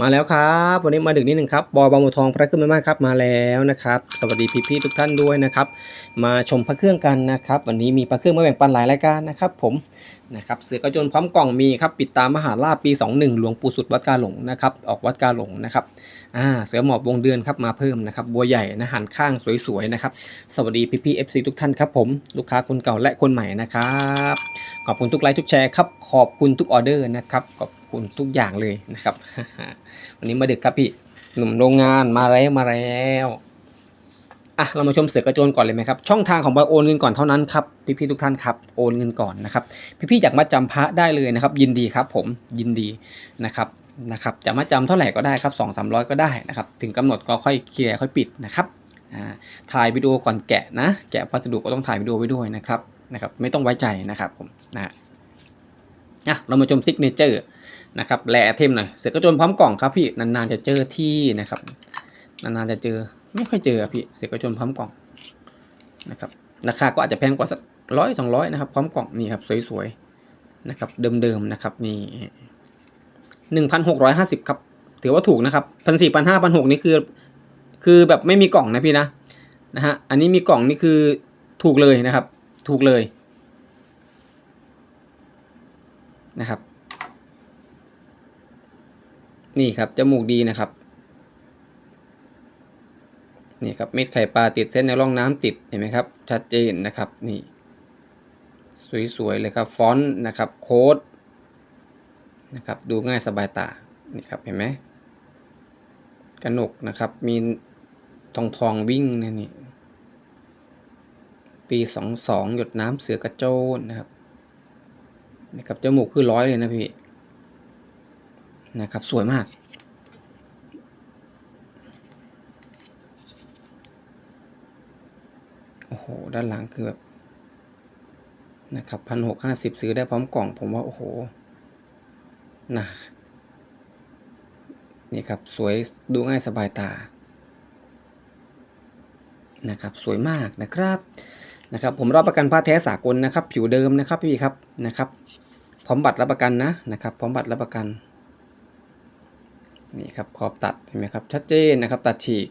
มาแล้วครับ วันนี้มาดึกนิดหนึ่งครับบอยบางบัวทองพระเครื่องแม่ไม้ครับมาแล้วนะครับ สวัสดีพี่ๆทุกท่านด้วยนะครับ มาชมพระเครื่องกันนะครับ วันนี้มีพระเครื่องมาแบ่งปันหลายรายการนะครับผมนะครับเสือกระโจนพร้อมกล่องมีครับปิดตามมหาราชปี 21 หลวงปู่สุดวัดกาหลงนะครับออกวัดกาหลงนะครับอ่าเสือหมอบวงเดือนครับมาเพิ่มนะครับบัวใหญ่นะหันข้างสวยๆนะครับสวัสดีพี่ๆ FC ทุกท่านครับผมลูกค้าคนเก่าและคนใหม่นะครับขอบคุณทุกไลค์ทุกแชร์ครับขอบคุณทุกออเดอร์นะครับขอบ คุณทุกอย่างเลยนะครับ วันนี้มาดึกครับพี่หนุ่มโรงงานมาแล้วมาแล้วอะเรามาชมเสือกระโจนก่อนเลยไหมครับช่องทางของบอยโอนเงินก่อนเท่านั้นครับพี่ๆทุกท่านครับโอนเงินก่อนนะครับพี่ๆอยากมาจำพระได้เลยนะครับ ยินดีครับผมยินดีนะครับนะครับจะมาจำเท่าไหร่ก็ได้ครับสองสามร้อยก็ได้นะครับถึงกำหนดก็ค่อยเคลียร์ค่อยปิดนะครับอ่าถ่ายวิดีโอก่อนแกะนะแกะพัสดุก็ต้องถ่ายวิดีโอไว้ด้วยนะครับนะครับไม่ต้องไว้ใจนะครับผมนะ อะเรามาชมซิกเนเจอร์นะครับแลเทมหน่อยเสือกระโจนพร้อมกล่องครับพี่นานๆจะเจอที่นะครับนานๆจะเจอไม่ค่อยเจอพี่เสือกระโจนพร้อมกล่องนะครับราคาก็อาจจะแพงกว่าสักร้อยสองร้อยนะครับพร้อมกล่องนี่ครับสวยๆนะครับเดิมๆนะครับนี่หนึ่งพันหกร้อยห้าสิบครับถือว่าถูกนะครับพันสี่พันห้าพันหกนี่คือ คือแบบไม่มีกล่องนะพี่นะนะฮะอันนี้มีกล่องนี่คือถูกเลยนะครับ ถูกเลย นะครับ นี่ครับจมูกดีนะครับนี่ครับเม็ดไข่ปลาติดเส้นในร่องน้ำติดเห็นไหมครับ ชัดเจนนะครับนี่สวยๆเลยครับฟอนต์นะครับโค้ดนะครับดูง่ายสบายตานี่ครับเห็นไหมกระหนกนะครับมีทองทองวิ่งนะนี่ปีสองสองหยดน้ำเสือกระโจนนะครับ นี่ครับจมูกคือร้อยเลยนะพี่นะครับสวยมาก โอ้โห ด้านหลังคือแบบ นะครับพันหกห้าสิบซื้อได้พร้อมกล่อง ผมว่า โอ้โหนะนี่ครับ สวยดูง่ายสบายตา นะครับ สวยมากนะครับ นะครับผมรับประกันผ้าแท้สากลนะครับ ผิวเดิมนะครับพี่ครับนะครับ พร้อมบัตรรับประกันนะนะครับ พร้อมบัตรรับประกันนี่ครับขอบตัดเห็นไหมครับชัดเจนนะครับ ตัดฉีก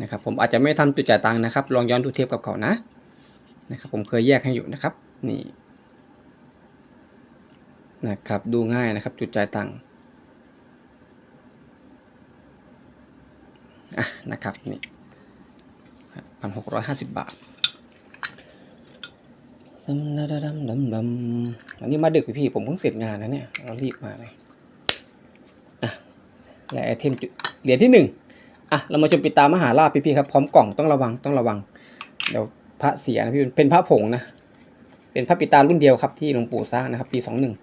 นะครับผมอาจจะไม่ทำจุดจ่ายตังค์นะครับ ลองย้อนดูเทียบกับเขานะนะครับ ผมเคยแยกให้อยู่นะครับนี่นะครับดูง่ายนะครับจุดจ่ายตังค์อะนะครับนี่ พันหกร้อยห้าสิบบาทดำดำดำดำดำอันนี้มาดึกพี่ผมเพิ่งเสร็จงานนะเนี่ยเรารีบมาเลยอะและไอเทมเหรียญที่หนึ่งอะเรามาชมปิดตามหาลาภพี่ๆครับพร้อมกล่องต้องระวังต้องระวัง เดี๋ยวพระเสียนะพี่เป็นพระผงนะเป็นพระปิตารุ่นเดียวครับที่หลวงปู่สร้างนะครับ ปีสองหนึ่ง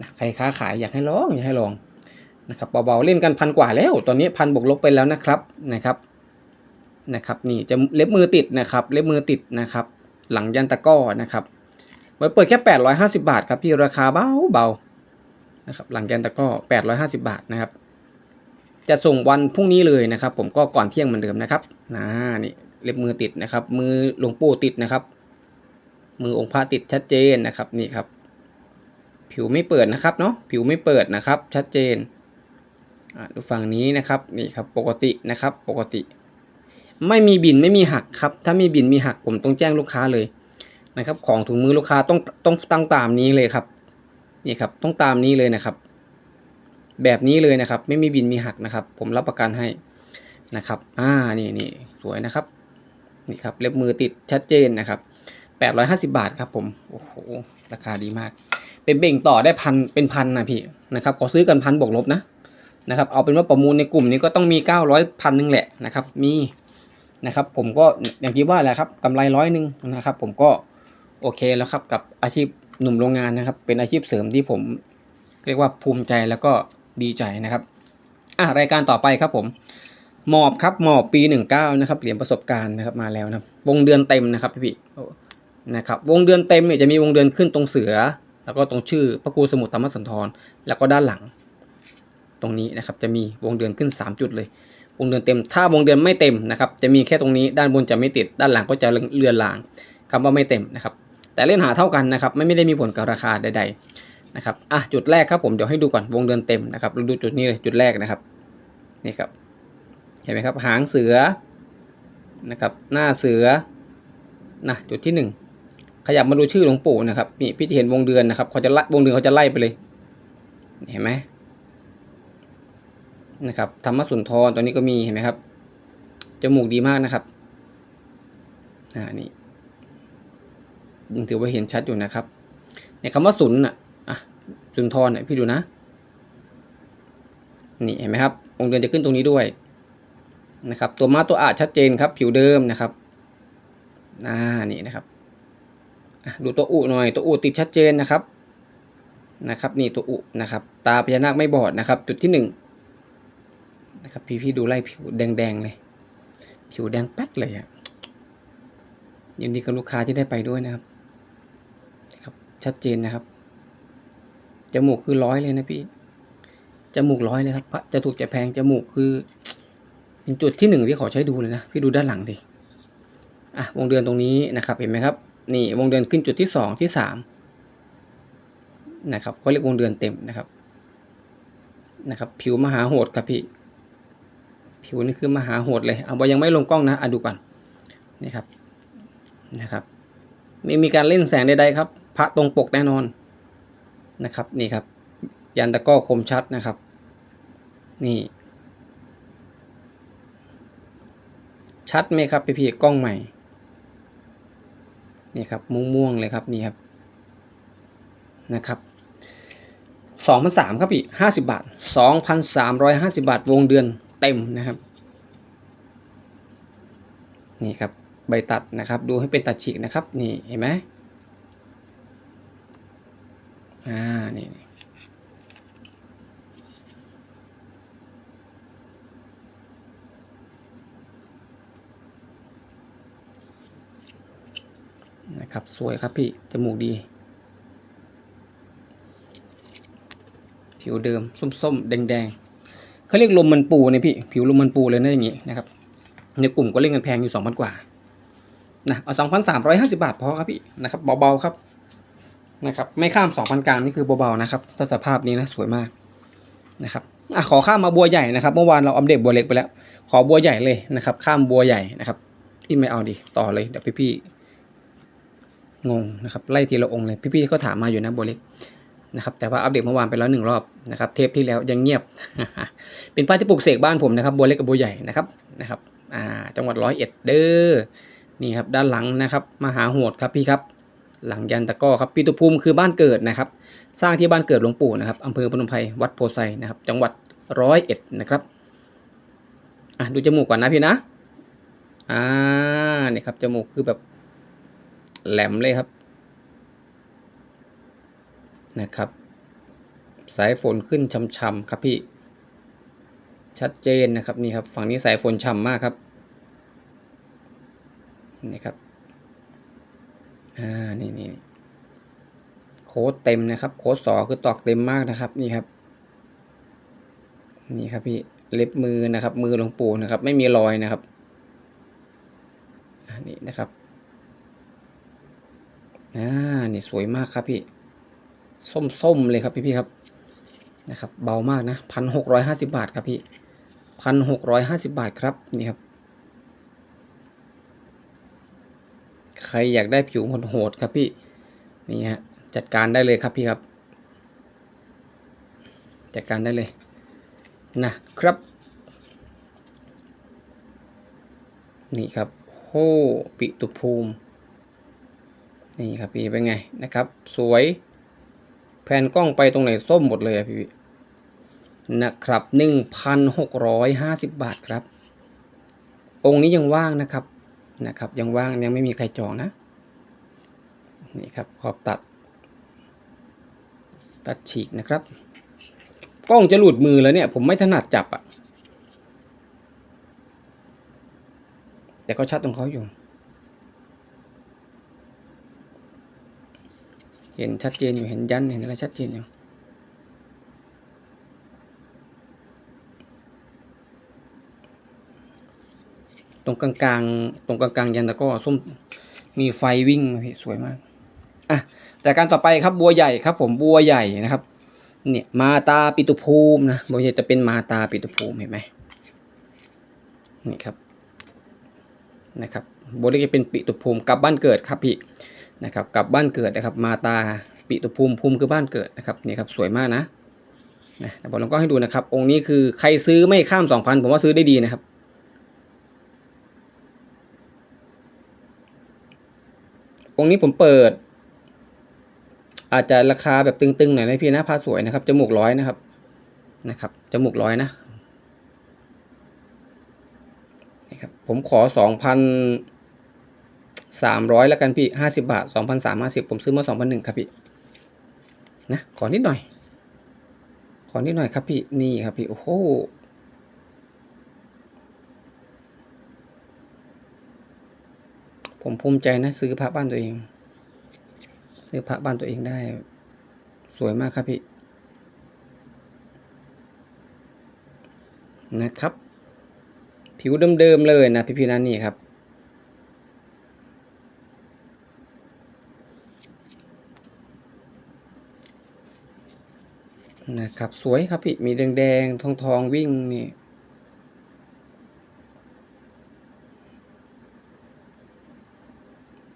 นะใครค้าขายอยากให้ลองอยากให้ลองนะครับเบาๆเล่นกันพันกว่าแล้ว ตอนนี้พันบวกลบไปแล้วนะครับนะครับ นะครับนี่จะเล็บมือติดนะครับเล็บมือติดนะครับ หลังยันตะก้อนะครับไว้เปิดแค่ 850 บาทครับพี่ราคาเบาเบานะครับหลังยันตะก้อ 850 บาทนะครับ จะส่งวันพรุ่งนี้เลยนะครับ ผมก็ก่อนเที่ยงเหมือนเดิมนะครับนะนี่เล็บมือติดนะครับ มือหลวงปู่ติดนะครับ มือองค์พระติดชัดเจนนะครับนี่ครับ ผิวไม่เปิดนะครับเนาะผิวไม่เปิดนะครับ ชัดเจนดูฝั่งนี้นะครับนี่ครับปกตินะครับปกติ ไม่มีบินไม่มีหักครับ ถ้ามีบินมีหักผมต้องแจ้งลูกค้าเลยนะครับ ของถุงมือลูกค้าต้องต้องตั้งตามนี้เลยครับ นี่ครับต้องตามนี้เลยนะครับ แบบนี้เลยนะครับ ไม่มีบินมีหักนะครับ ผมรับประกันให้นะครับ อ่านี่นี่สวยนะครับนี่ครับเล็บมือติดชัดเจนนะครับ850 บาทครับผม โอ้โห ราคาดีมาก เป็นเบ่งต่อได้พันเป็นพันนะพี่นะครับขอซื้อกันพันบวกลบนะนะครับ เอาเป็นว่าประมูลในกลุ่มนี้ก็ต้องมี 900พันหนึ่งแหละนะครับ มี นะครับ ผมก็อย่างที่ว่าแหละครับกำไรร้อยหนึ่งนะครับ ผมก็โอเคแล้วครับกับอาชีพหนุ่มโรงงานนะครับ เป็นอาชีพเสริมที่ผม เรียกว่าภูมิใจแล้วก็ดีใจนะครับอะรายการต่อไปครับผมหมอบครับหมอบปี 19นะครับเหรียญประสบการณ์นะครับมาแล้วนะวงเดือนเต็มนะครับพี่นะครับวงเดือนเต็มเนี่ยจะมีวงเดือนขึ้นตรงเสือ แล้วก็ตรงชื่อพระครูสมุทรธรรมสันธรแล้วก็ด้านหลัง ตรงนี้นะครับจะมีวงเดือนขึ้น 3 จุดเลย วงเดือนเต็ม ถ้าวงเดือนไม่เต็มนะครับจะมีแค่ตรงนี้ด้านบนจะไม่ติดด้านหลังก็จะเลือนลางคำว่าไม่เต็มนะครับแต่เล่นหาเท่ากันนะครับไม่ได้มีผลกับราคาใดๆนะครับอะจุดแรกครับผมเดี๋ยวให้ดูก่อนวงเดือนเต็มนะครับเราดูจุดนี้เลยจุดแรกนะครับนี่ครับเห็นไหมครับหางเสือนะครับหน้าเสือนะจุดที่หนึ่งขยับมาดูชื่อหลวงปู่นะครับนี่พี่จะเห็นวงเดือนนะครับเขาจะไล่วงเดือนเขาจะไล่ไปเลยเห็นไหม นะครับธรรมสุนทรตัวนี้ก็มีเห็นไหมครับ จมูกดีมากนะครับอ่านี่ยังถือว่าเห็นชัดอยู่นะครับ ในคำว่าสุนอะอะสุนทรเนี่ยพี่ดูนะ นี่เห็นไหมครับวงค์เดือนจะขึ้นตรงนี้ด้วยนะครับ ตัวมาตัวอาชัดเจนครับ ผิวเดิมนะครับอ่านี่นะครับดูตัวอุหน่อย ตัวอุติดชัดเจนนะครับนะครับ นี่ตัวอุนะครับ ตาพญานาคไม่บอดนะครับ จุดที่หนึ่ง นะครับ พี่พี่ดูไล่ผิวแดงๆเลย ผิวแดงแป๊ดเลยอะยินดีกับลูกค้าที่ได้ไปด้วยนะครับครับ ชัดเจนนะครับ จมูกคือร้อยเลยนะพี่ จมูกร้อยเลยครับพระจะถูกจะแพง จมูกคือ เป็นจุดที่หนึ่งที่ขอใช้ดูเลยนะ พี่ดูด้านหลังดิ อะ วงเดือนตรงนี้นะครับ เห็นไหมครับ นี่ วงเดือนขึ้นจุดที่สองที่สามนะครับเขาเรียกวงเดือนเต็มนะครับ นะครับ ผิวมหาโหดครับพี่ ผิวนี่คือมหาโหดเลยเอาไว้ยังไม่ลงกล้องนะอะดูก่อนนี่ครับนะครับไม่มีการเล่นแสงใดๆครับ พระตรงปกแน่นอนนะครับนี่ครับ ยันตะก้อคมชัดนะครับ นี่ชัดไหมครับพี่พี่กล้องใหม่ นี่ครับม่วงม่วงๆเลยครับนี่ครับนะครับสองพันสามครับพี่ห้าสิบาทสองพันสามร้อยห้าสิบาทวงเดือน เต็มนะครับ นี่ครับใบตัดนะครับ ดูให้เป็นตัดฉีกนะครับ นี่เห็นไหมอ่านี่นะครับสวยครับพี่จมูกดี ผิวเดิมส้มๆ แดงๆ เขาเรียกลมมันปูเนี่ยพี่ ผิวลมมันปูเลยนะอย่างนี้นะครับ ในกลุ่มก็เล่นกันแพงอยู่สองพันกว่านะเอาสองพันสามร้อยห้าสิบาทพอครับพี่นะครับเบาๆครับนะครับ ไม่ข้ามสองพันกลางนี่คือเบาๆนะครับถ้าสภาพนี้นะสวยมากนะครับอะขอข้ามมาบัวใหญ่นะครับ เมื่อวานเราอัปเดตบัวเล็กไปแล้ว ขอบัวใหญ่เลยนะครับ ข้ามบัวใหญ่นะครับที่ไม่เอาดิต่อเลยเดี๋ยวพี่ๆงงนะครับไล่ทีละองค์เลยพี่ๆก็ถามมาอยู่นะโบเล็ก นะครับแต่ว่าอัปเดตเมื่อวานไปแล้วหนึ่งรอบนะครับเทปที่แล้วยังเงียบ เป็นป้ายที่ปลูกเสกบ้านผมนะครับบัวเล็กกับบัวใหญ่นะครับนะครับอ่าจังหวัดร้อยเอ็ดเด้อนี่ครับด้านหลังนะครับมหาโหดครับพี่ครับ หลังยันตะก้อครับปีตุภูมิคือบ้านเกิดนะครับ สร้างที่บ้านเกิดหลวงปู่นะครับอำเภอพนมไพรวัดโพไซนะครับจังหวัดร้อยเอ็ดนะครับอะดูจมูกก่อนนะพี่นะอ่านี่ครับจมูกคือแบบแหลมเลยครับ นะครับ สายฝนขึ้นช่ำๆครับพี่ ชัดเจนนะครับนี่ครับ ฝั่งนี้สายฝนฉ่ำมากครับนี่ครับอ่านี่นี่โค้ดเต็มนะครับ โค้ดสอคือตอกเต็มมากนะครับ นี่ครับ นี่ครับพี่เล็บมือนะครับ มือหลวงปู่นะครับ ไม่มีรอยนะครับอันนี้นะครับอ่านี่สวยมากครับพี่ ส้มๆเลยครับพี่พี่ๆครับนะครับ เบามากนะพันหกร้อยห้าสิบาทครับพี่พันหกร้อยห้าสิบาทครับนี่ครับ ใครอยากได้ผิวโหดครับพี่นี่ฮะจัดการได้เลยครับพี่ครับ จัดการได้เลยนะครับ นี่ครับโฮปิตุภูมินี่ครับพี่เป็นไงนะครับ สวย แผ่นกล้องไปตรงไหนส้มหมดเลยอะพี่นะครับหนึ่งพันหกร้อยห้าสิบบาทครับ องค์นี้ยังว่างนะครับนะครับ ยังว่างยังไม่มีใครจองนะนี่ครับขอบตัด ตัดฉีกนะครับ กล้องจะหลุดมือแล้วเนี่ย ผมไม่ถนัดจับอะแต่ก็ชัดตรงเขาอยู่ เห็นชัดเจนอยู่เห็นยันเห็นอะไรชัดเจนอยู่ตรงกลางๆตรงกลางๆยันตะก็ส้มมีไฟวิ่งสวยมากอะรายการต่อไปครับบัวใหญ่ครับ ผมบัวใหญ่นะครับ เนี่ยมาตาปิตุภูมินะบัวใหญ่จะเป็นมาตาปิตุภูมิเห็นไหมนี่ครับนะครับบัวเล็กจะเป็นปิตุภูมิกลับบ้านเกิดครับพี่ นะครับกลับบ้านเกิดนะครับ มาตาปิตุภูมิภูมิคือบ้านเกิดนะครับนี่ครับสวยมากนะนะผมลองก็ให้ดูนะครับ องค์นี้คือใครซื้อไม่ข้ามสองพันผมว่าซื้อได้ดีนะครับ องค์นี้ผมเปิด อาจจะราคาแบบตึงๆหน่อยนะพี่นะผ้าสวยนะครับจมูกร้อยนะครับนะครับจมูกร้อยนะนี่ครับผมขอสองพัน สามร้อยแล้วกันพี่ห้าสิบาทสองพันสามสิบผมซื้อมาสองพันหนึ่งครับพี่ นะ ขอนิดหน่อย ขอนิดหน่อยครับพี่ นี่ครับพี่ โอ้โห ผมภูมิใจนะ ซื้อพระบ้านตัวเอง ซื้อพระบ้านตัวเองได้ สวยมากครับพี่ นะครับ ผิวเดิมๆเลยนะพี่พี่นั่นนี่ครับ นะครับสวยครับพี่มีแดงๆทองๆวิ่งนี่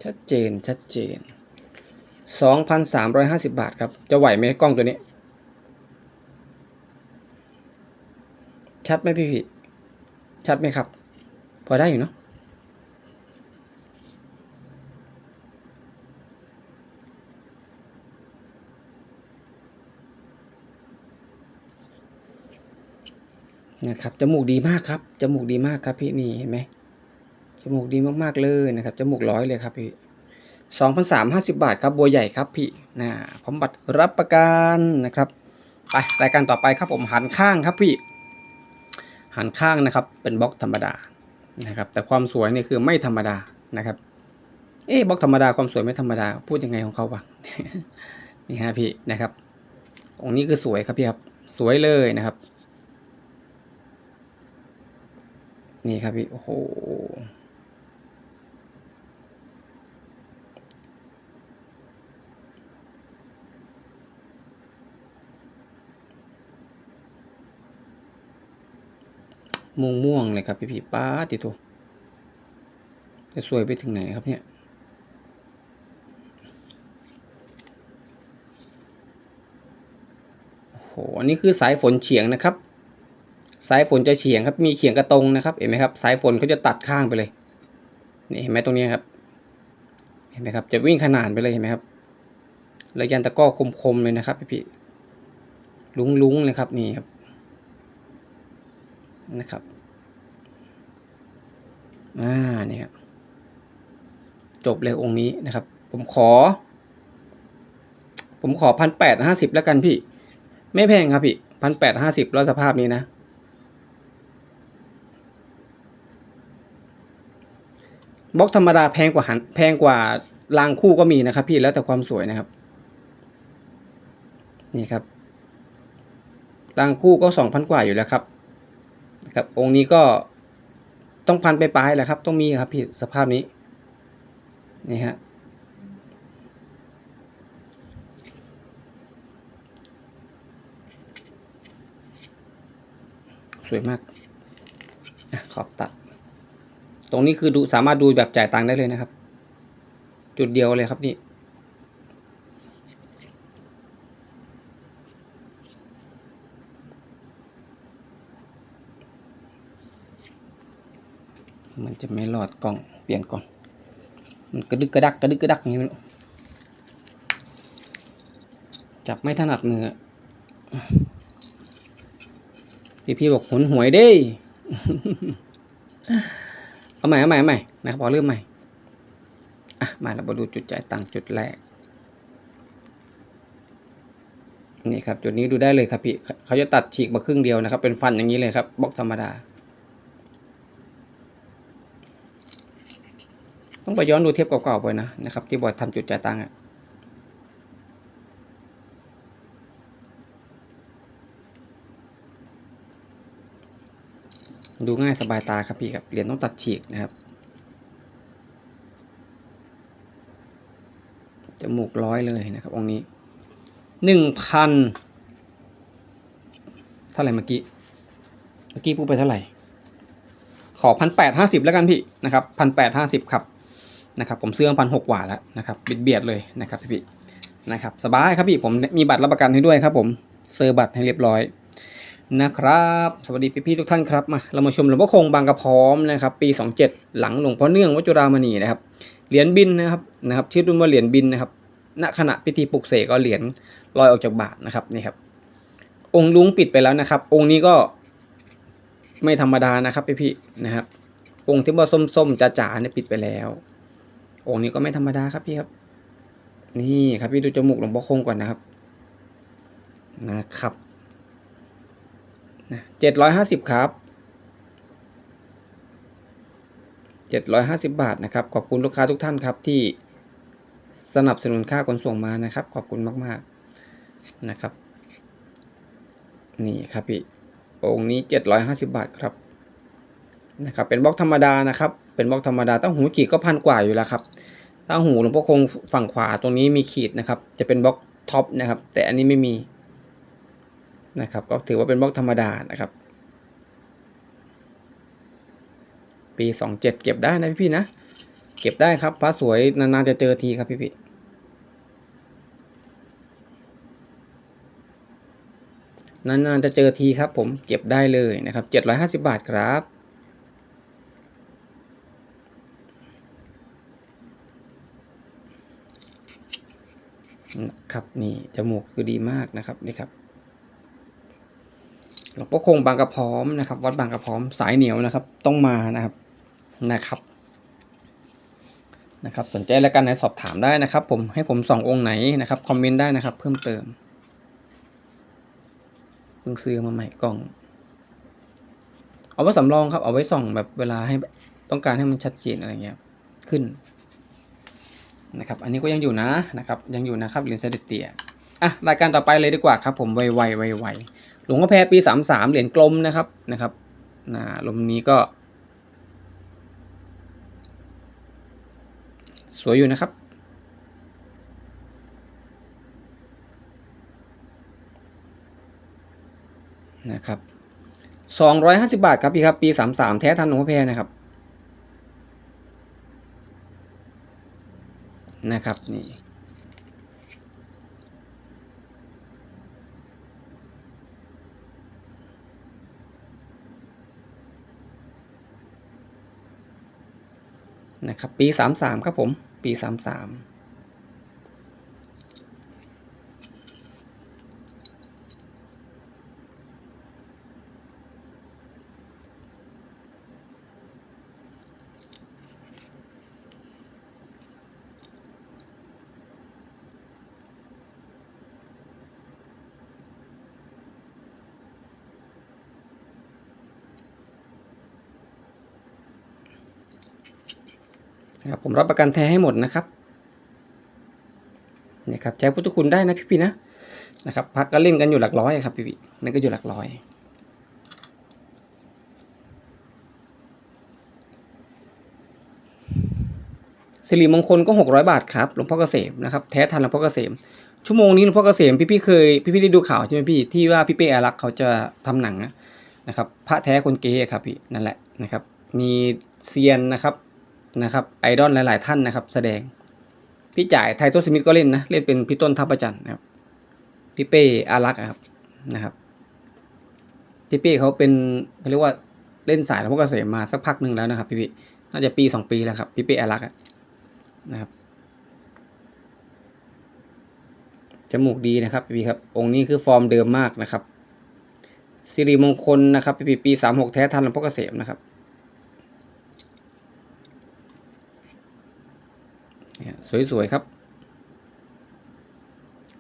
ชัดเจนชัดเจน 2,350 บาทครับ จะไหวไหมกล้องตัวนี้ ชัดไหมพี่พี่ชัดไหมครับ พอได้อยู่เนาะ นะครับจมูกดีมากครับจมูกดีมากครับพี่นี่เห็นไหมจมูกดีมากๆเลยนะครับจมูกร้อยเลยครับพี่สองพันสามห้าสิบาทครับบัวใหญ่ครับพี่นะพร้อมบัตรรับประกันนะครับไปรายการต่อไปครับผมหันข้างครับพี่หันข้างนะครับเป็นบล็อกธรรมดานะครับแต่ความสวยนี่คือไม่ธรรมดานะครับ เอ๊บล็อกธรรมดาความสวยไม่ธรรมดา พูดยังไงของเขาวะนี่ฮะพี่นะครับองค์นี้คือสวยครับพี่ครับสวยเลยนะครับ นี่ครับพี่ โอ้โห ม่วงม่วงเลยครับพี่พี่ป้าติโตจะสวยไปถึงไหนครับเนี่ยโอ้โห อันนี้คือสายฝนเฉียงนะครับ สายฝนจะเฉียงครับ มีเฉียงกระตรงนะครับ เห็นไหมครับ สายฝนเขาจะตัดข้างไปเลย นี่เห็นไหมตรงนี้ครับ เห็นไหมครับ จะวิ่งขนานไปเลยเห็นไหมครับแล้วยันตะก้อคมๆเลยนะครับ พี่พี่ลุงๆเลยครับนี่ครับ นะครับ อ่าเนี่ยครับ จบเลยองค์นี้นะครับ ผมขอ ผมขอพันแปดห้าสิบแล้วกันพี่ ไม่แพงครับพี่พันแปดห้าสิบแล้วสภาพนี้นะ บล็อกธรรมดาแพงกว่าหันแพงกว่ารางคู่ก็มีนะครับ พี่แล้วแต่ความสวยนะครับ นี่ครับรางคู่ก็สองพันกว่าอยู่แล้วครับนะครับ องค์นี้ก็ต้องพันไปปลายแหละครับ ต้องมีครับพี่สภาพนี้นี่ฮะสวยมากอขอบตัด ตรงนี้คือดูสามารถดูแบบจ่ายตังค์ได้เลยนะครับ จุดเดียวเลยครับนี่มันจะไม่รอดกล้องเปลี่ยนก่อน มันกระดึกกระดักกระดึกกระดักอย่างนี้จับไม่ถนัดมือพี่พี่บอกหนหวยเด้ เอาใหม่เอาใหม่เอาใหม่นะครับพอเริ่มใหม่อะมาเรามาดูจุดจ่ายตังจุดแรกนี่ครับจุดนี้ดูได้เลยครับพี่เขาจะตัดฉีกมาครึ่งเดียวนะครับ เป็นฟันอย่างนี้เลยครับบล็อกธรรมดา ต้องไปย้อนดูเทปเก่าๆไปนะนะครับ ที่บอยทำจุดจ่ายตังค์อะ ดูง่ายสบายตาครับพี่ครับเหรียญต้องตัดฉีกนะครับจมูกร้อยเลยนะครับองค์นี้หนึ่งพันเท่าไหร่เมื่อกี้ เมื่อกี้พูดไปเท่าไหร่ ขอพันแปดห้าสิบแล้วกันพี่นะครับพันแปดห้าสิบครับนะครับ ผมซื้อพันหกกว่าแล้วนะครับบิดเบียดเลยนะครับพี่พี่นะครับ สบายครับพี่ผมมีบัตรรับประกันให้ด้วยครับ ผมเซอร์บัตรให้เรียบร้อย นะครับ สวัสดีพี่ๆทุกท่านครับมาเรามาชมหลวงพ่อคงบางกระพร้อมนะครับปี 27 หลังหลวงพ่อเนื่องวัจุรามณีนะครับเหรียญบินนะครับนะครับชื่อรุ่นว่าเหรียญบินนะครับณขณะพิธีปลุกเสกก็เหรียญลอยออกจากบาทนะครับนี่ครับ องค์ลุงปิดไปแล้วนะครับ องค์นี้ก็ไม่ธรรมดานะครับพี่พี่ๆนะครับ องค์ที่ว่าส้มๆจ๋าๆเนี่ยปิดไปแล้ว องค์นี้ก็ไม่ธรรมดาครับพี่ครับ นี่ครับพี่ดูจมูกหลวงพ่อคงก่อนนะครับนะครับ เจ็ดร้อยห้าสิบครับเจ็ดร้อยห้าสิบบาทนะครับ ขอบคุณลูกค้าทุกท่านครับที่สนับสนุนค่าขนส่งมานะครับ ขอบคุณมาก ๆ นะครับ นี่ครับพี่องค์นี้เจ็ดร้อยห้าสิบาทครับนะครับ เป็นบล็อกธรรมดานะครับ เป็นบล็อกธรรมดาตั้งหูขีดก็พันกว่าอยู่แล้วครับตั้งหูหลวงพ่อคงฝั่งขวาตรงนี้มีขีดนะครับ จะเป็นบล็อกท็อปนะครับ แต่อันนี้ไม่มี นะครับ ก็ถือว่าเป็นบล็อกธรรมดานะครับ ปีสองเจ็ดเก็บได้นะพี่ๆนะ เก็บได้ครับพระสวยนานๆจะเจอทีครับพี่ๆนานๆจะเจอทีครับผมเก็บได้เลยนะครับเจ็ดร้อยห้าสิบาทครับ นะครับนี่จมูกคือดีมากนะครับนี่ครับ หลวงพ่อคงบางกระพร้อมนะครับ วัดบางกระพร้อมสายเหนียวนะครับ ต้องมานะครับนะครับนะครับ สนใจแล้วกันไหนสอบถามได้นะครับ ผมให้ผมส่ององค์ไหนนะครับคอมเมนต์ได้นะครับ เพิ่มเติมเพิ่งซื้อมาใหม่กล่อง เอาไว้สำรองครับ เอาไว้ส่องแบบเวลาให้ต้องการให้มันชัดเจนอะไรเงี้ยขึ้นนะครับ อันนี้ก็ยังอยู่นะนะครับ ยังอยู่นะครับเหรียญเสด็จเตี่ยอะรายการต่อไปเลยดีกว่าครับ ผมไวไวไวไว วงพ่อแพรปีสามสามเหรียญกลมนะครับนะครับนะลมนี้ก็ สวยอยู่นะครับ นะครับสองร้อยห้าสิบาทครับพี่ครับ ปีสามสามแท้ทันหลวงพ่อแพรนะครับ นะครับนี่ นะครับปี 33 ครับผม ปี 33 นะครับผมรับประกันแท้ให้หมดนะครับเนี่ยครับใช้พุทธคุณได้นะพี่ๆนะนะครับพักก็เล่นกันอยู่หลักร้อยครับพี่ๆนั่นก็อยู่หลักร้อยสิริมงคลก็หกร้อยบาทครับหลวงพ่อเกษมนะครับแท้ทันหลวงพ่อเกษม ชั่วโมงนี้หลวงพ่อเกษมพี่ๆเคยพี่ๆได้ดูข่าวใช่ไหมพี่ที่ว่าพี่เป้อารักษ์เขาจะทำหนังนะครับพระแท้คนเก๊ครับพี่นั่นแหละนะครับ มีเซียนนะครับ นะครับไอดอลหลาย ๆ ท่านนะครับ แสดง พี่จ่ายไทโตสมิธก็เล่นนะ เล่นเป็นพี่ต้นทัพประจันนะครับ พี่เป้อารักษ์อะครับนะครับพี่เป้เขาเป็นเขาเรียกว่าเล่นสายหลวงพ่อเกษมมาสักพักหนึ่งแล้วนะครับพี่พี่น่าจะปีสองปีแล้วครับพี่เป้อารักษ์นะครับจมูกดีนะครับพี่ครับ องค์นี้คือฟอร์มเดิมมากนะครับสิริมงคลนะครับพี่ปีสามหกแท้ทันหลวงพ่อเกษมนะครับ เนี่ยสวยๆครับ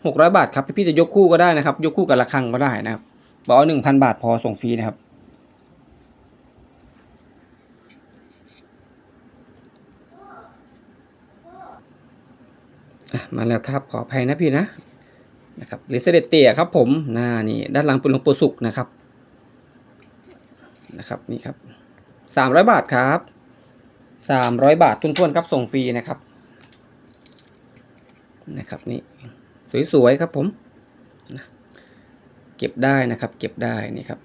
หกร้อยบาทครับพี่ๆจะยกคู่ก็ได้นะครับ ยกคู่กับระฆังก็ได้นะครับบอกว่าหนึ่งพันบาทพอส่งฟรีนะครับมาแล้วครับขออภัยนะพี่นะนะครับลิเซเดตเตียครับผมหน้านี่ด้านหลังเป็นหลวงปู่สุกนะครับนะครับนี่ครับสามร้อยบาทครับสามร้อยบาททุนๆครับส่งฟรีนะครับ นะครับนี่สวยๆครับผมนะเก็บได้นะครับ เก็บได้นี่ครับ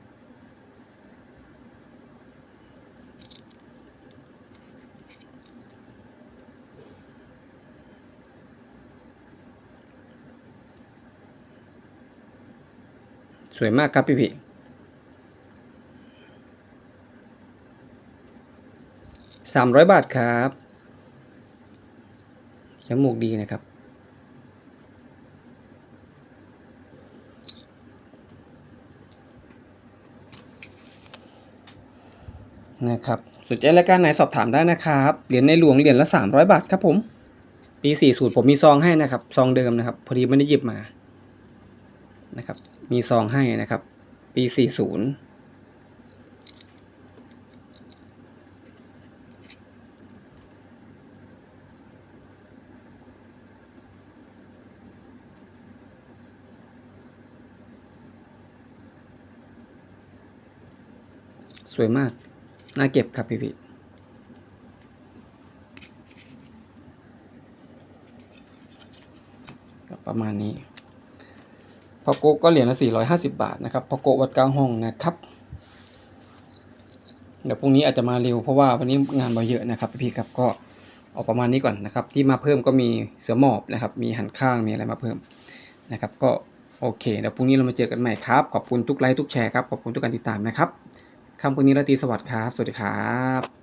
สวยมากครับพี่พี่สามร้อยบาทครับจมูกดีนะครับ นะครับสนใจรายการไหนสอบถามได้นะครับเหรียญในหลวงเหรียญละ 300 บาทครับผม ปี 40 ผมมีซองให้นะครับ ซองเดิมนะครับ พอดีไม่ได้หยิบมานะครับ มีซองให้นะครับ ปี 40สวยมาก น่าเก็บครับพี่พี่ประมาณนี้พอโกก็เหรียญละ450 บาทนะครับพอโกวัดกลางห้องนะครับ เดี๋ยวพรุ่งนี้อาจจะมาเร็วเพราะว่าวันนี้งานมาเยอะนะครับพี่ๆครับก็เอาประมาณนี้ก่อนนะครับ ที่มาเพิ่มก็มีเสือหมอบนะครับ มีหันข้างมีอะไรมาเพิ่มนะครับ ก็โอเคเดี๋ยวพรุ่งนี้เรามาเจอกันใหม่ครับ ขอบคุณทุกไลค์ทุกแชร์ครับ ขอบคุณทุกการติดตามนะครับ คำพรุ่งนี้ราตรีสวัสดิ์ครับ สวัสดีครับ